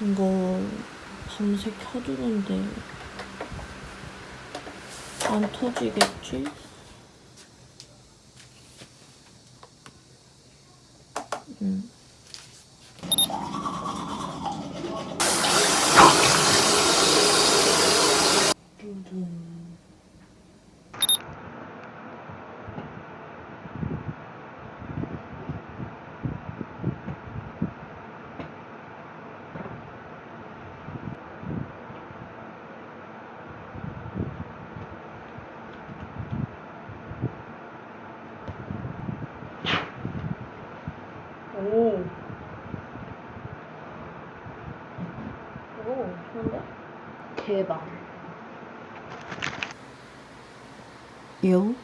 이거 밤새 켜두는데 안 터지겠지? 응. 대박. 요?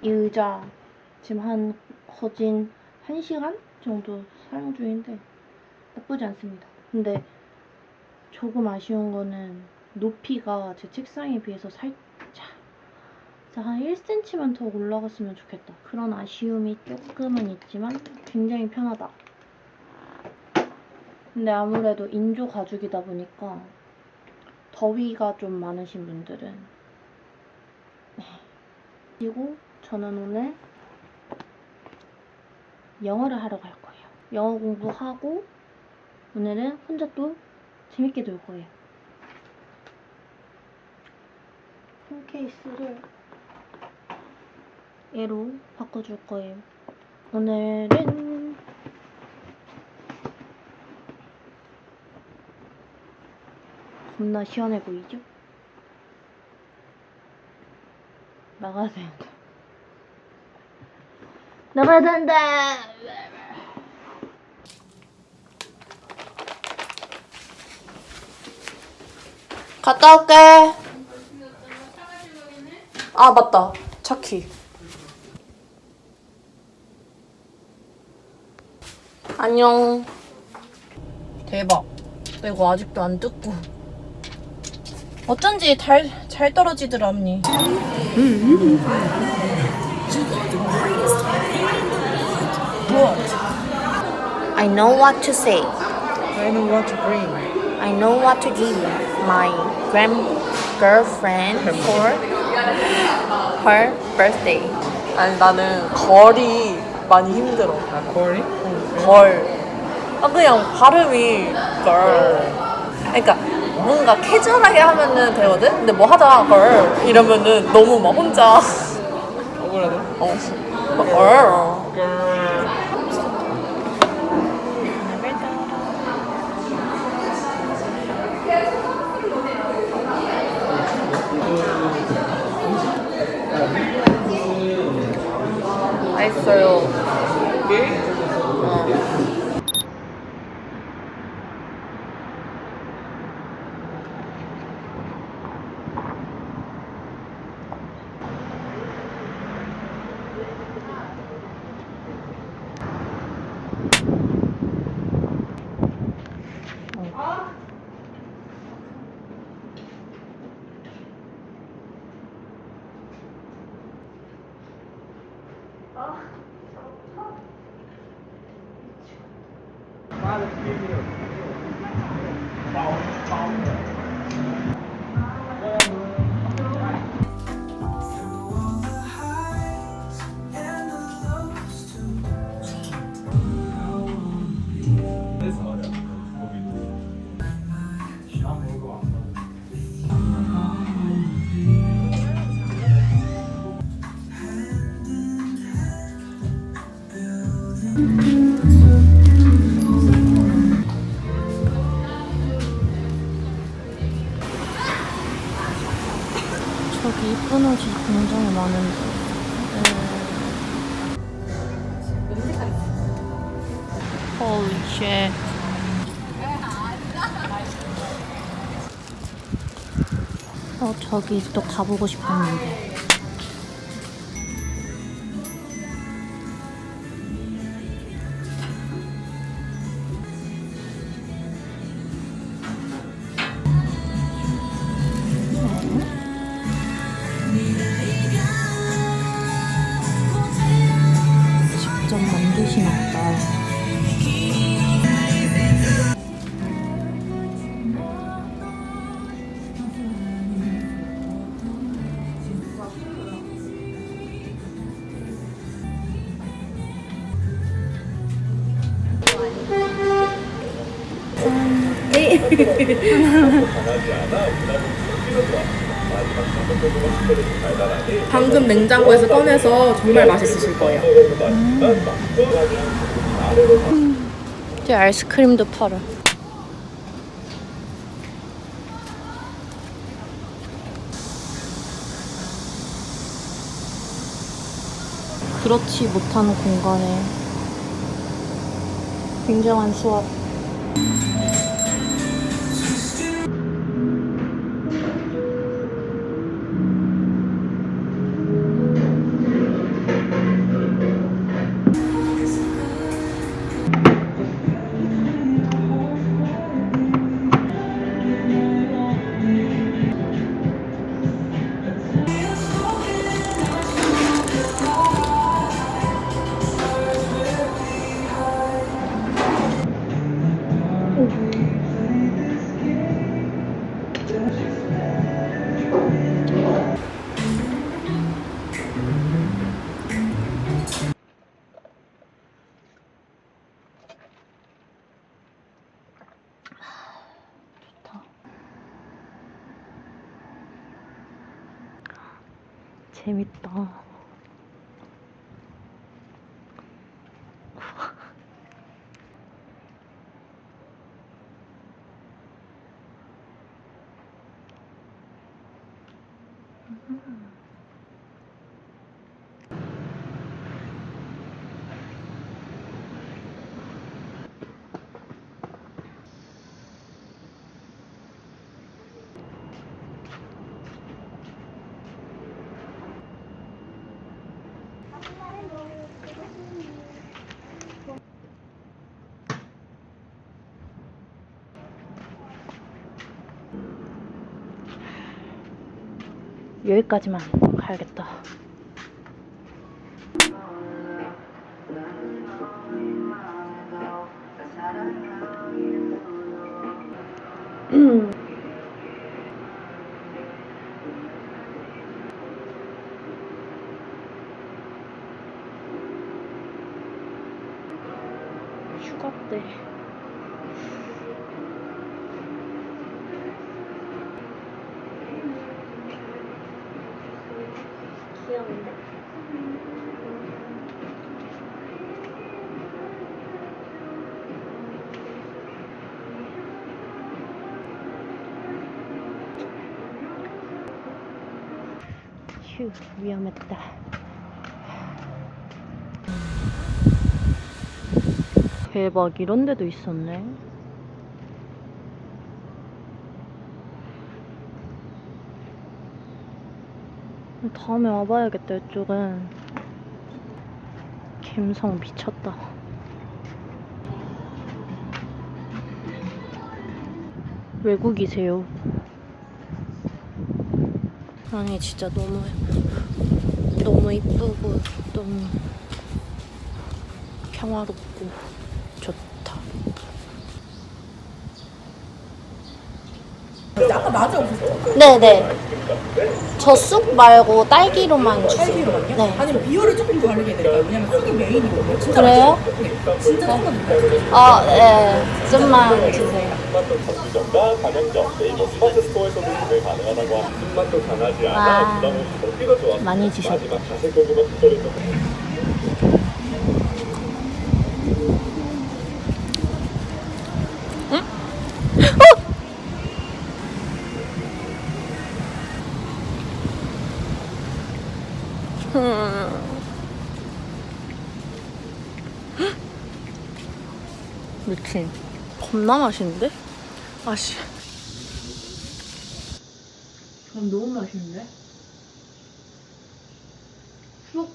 이 의자 지금 한 거진 1시간 정도 사용 중인데 나쁘지 않습니다. 근데 조금 아쉬운 거는 높이가 제 책상에 비해서 살짝 진짜 한 1cm만 더 올라갔으면 좋겠다. 그런 아쉬움이 조금은 있지만 굉장히 편하다. 근데 아무래도 인조 가죽이다 보니까 더위가 좀 많으신 분들은 네. 그리고 저는 오늘 영어를 하러 갈 거예요. 영어 공부하고 오늘은 혼자 또 재밌게 놀 거예요. 폰 케이스를 얘로 바꿔줄 거예요. 오늘은 겁나 시원해 보이죠? 나가야 되는데. 나가야 된다! 갔다 올게. 아, 맞다. 차키. 안녕. 대박. 나 이거 아직도 안 뜯고. 어쩐지 잘, 잘 떨어지더라, 언니. I know what to say. I know what to bring. I know what to give my grand girlfriend for her birthday. 아니 나는 걸이 많이 힘들어. 아, 거리? 걸. 아 그냥 발음이 걸. 그러니까 뭔가 캐주얼하게 하면은 되거든. 근데 뭐 하다가 걸 이러면은 너무 막 혼자 억울하다. 어. 걸. 맛있어요. 어. 그래서 저기 이쁜 옷이 굉장히 많은데. Holy shit. 어, 저기 또 가보고 싶었는데. 방금 냉장고에서 꺼내서 정말 맛있으실 거예요. 저 아이스크림도 팔아. 그렇지 못한 공간에 굉장한 수업. 재밌다. 여기까지만 가야겠다. 휴가 때. 귀여운데? 휴, 위험했다. 대박, 이런 데도 있었네. 다음에 와봐야겠다, 이쪽은. 감성 미쳤다. 외국이세요. 아니, 진짜 너무, 너무 이쁘고, 너무 평화롭고, 좋다. 아까 없었죠? 네네. 저 쑥 말고 딸기로만 주세요. 딸기로만요? 네. 아니면 비율을 조금 다르게 해드릴까요? 왜냐면 쑥이 메인이거든요. 진짜 그래요? 맛있어요. 네. 진짜? 아, 네. 좀만 주세요. 스마트 전주점과 가맹점, 네이버 스마트 스토어에서도 구매 가능하다고 강하지 않아 와. 부담 없이 먹기가 좋아. 많이 주셨다. 마지막 자색 고구마 특별히 미친. 겁나 맛있는데? 아씨. 음, 너무 맛있는데? 쑥.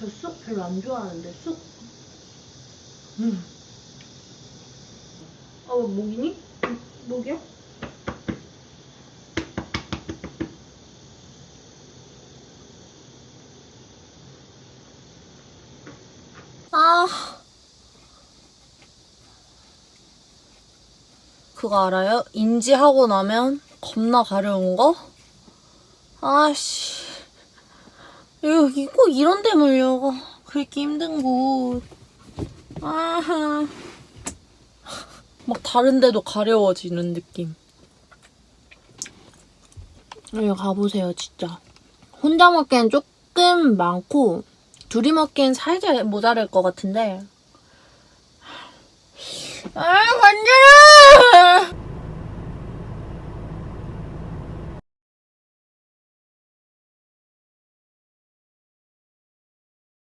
저 쑥 별로 안 좋아하는데, 쑥. 음. 어, 목이니? 음, 목이야? 아. 그거 알아요? 인지하고 나면 겁나 가려운 거? 아씨. 이거, 이거 이런 데 물려고. 그렇게 힘든 곳. 아하. 막 다른 데도 가려워지는 느낌. 여기 가보세요, 진짜. 혼자 먹기엔 조금 많고, 둘이 먹기엔 살짝 모자랄 것 같은데. 아, 완전